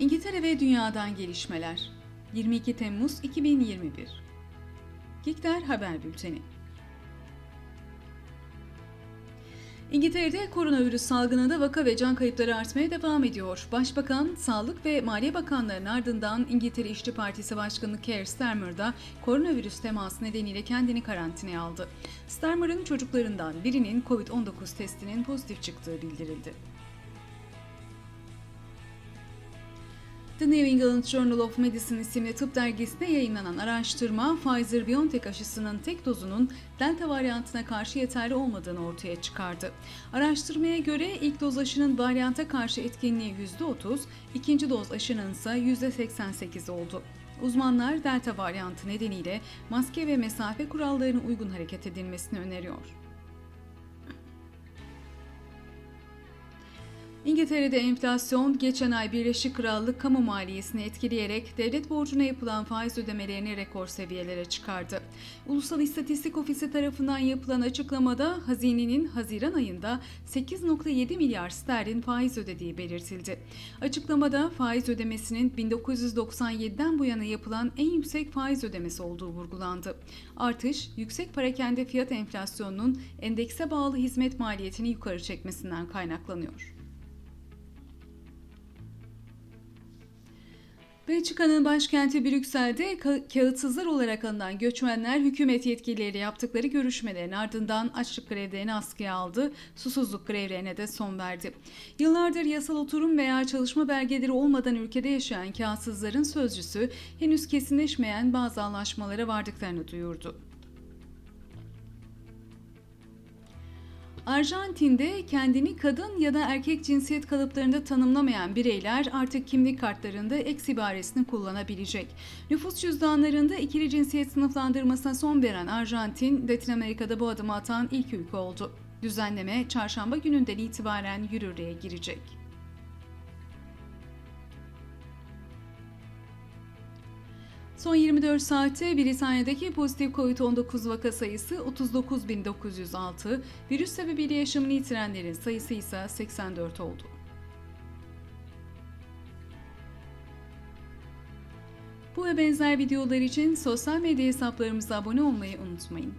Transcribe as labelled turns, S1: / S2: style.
S1: İngiltere ve Dünya'dan gelişmeler. 22 Temmuz 2021. Gikter Haber Bülteni. İngiltere'de koronavirüs salgınında vaka ve can kayıpları artmaya devam ediyor. Başbakan, Sağlık ve Maliye Bakanlarının ardından İngiltere İşçi Partisi Başkanı Keir Starmer da koronavirüs teması nedeniyle kendini karantinaya aldı. Starmer'ın çocuklarından birinin COVID-19 testinin pozitif çıktığı bildirildi. The New England Journal of Medicine isimli tıp dergisinde yayınlanan araştırma, Pfizer-BioNTech aşısının tek dozunun Delta varyantına karşı yeterli olmadığını ortaya çıkardı. Araştırmaya göre ilk doz aşının varyanta karşı etkinliği %30, ikinci doz aşının ise %88 oldu. Uzmanlar Delta varyantı nedeniyle maske ve mesafe kurallarına uygun hareket edilmesini öneriyor. İngiltere'de enflasyon geçen ay Birleşik Krallık kamu maliyesini etkileyerek devlet borcuna yapılan faiz ödemelerini rekor seviyelere çıkardı. Ulusal İstatistik Ofisi tarafından yapılan açıklamada hazinenin Haziran ayında 8.7 milyar sterlin faiz ödediği belirtildi. Açıklamada faiz ödemesinin 1997'den bu yana yapılan en yüksek faiz ödemesi olduğu vurgulandı. Artış, yüksek parakende fiyat enflasyonunun endekse bağlı hizmet maliyetini yukarı çekmesinden kaynaklanıyor. Belçika'nın başkenti Brüksel'de ka- kağıtsızlar olarak anılan göçmenler hükümet yetkilileriyle yaptıkları görüşmelerin ardından açlık grevlerini askıya aldı, susuzluk grevlerine de son verdi. Yıllardır yasal oturum veya çalışma belgeleri olmadan ülkede yaşayan kağıtsızların sözcüsü henüz kesinleşmeyen bazı anlaşmalara vardıklarını duyurdu. Arjantin'de kendini kadın ya da erkek cinsiyet kalıplarında tanımlamayan bireyler artık kimlik kartlarında X ibaresini kullanabilecek. Nüfus cüzdanlarında ikili cinsiyet sınıflandırmasına son veren Arjantin, Latin Amerika'da bu adımı atan ilk ülke oldu. Düzenleme çarşamba gününden itibaren yürürlüğe girecek. Son 24 saatte Britanya'daki pozitif COVID-19 vaka sayısı 39.906, virüs sebebiyle yaşamını yitirenlerin sayısı ise 84 oldu. Bu ve benzer videolar için sosyal medya hesaplarımıza abone olmayı unutmayın.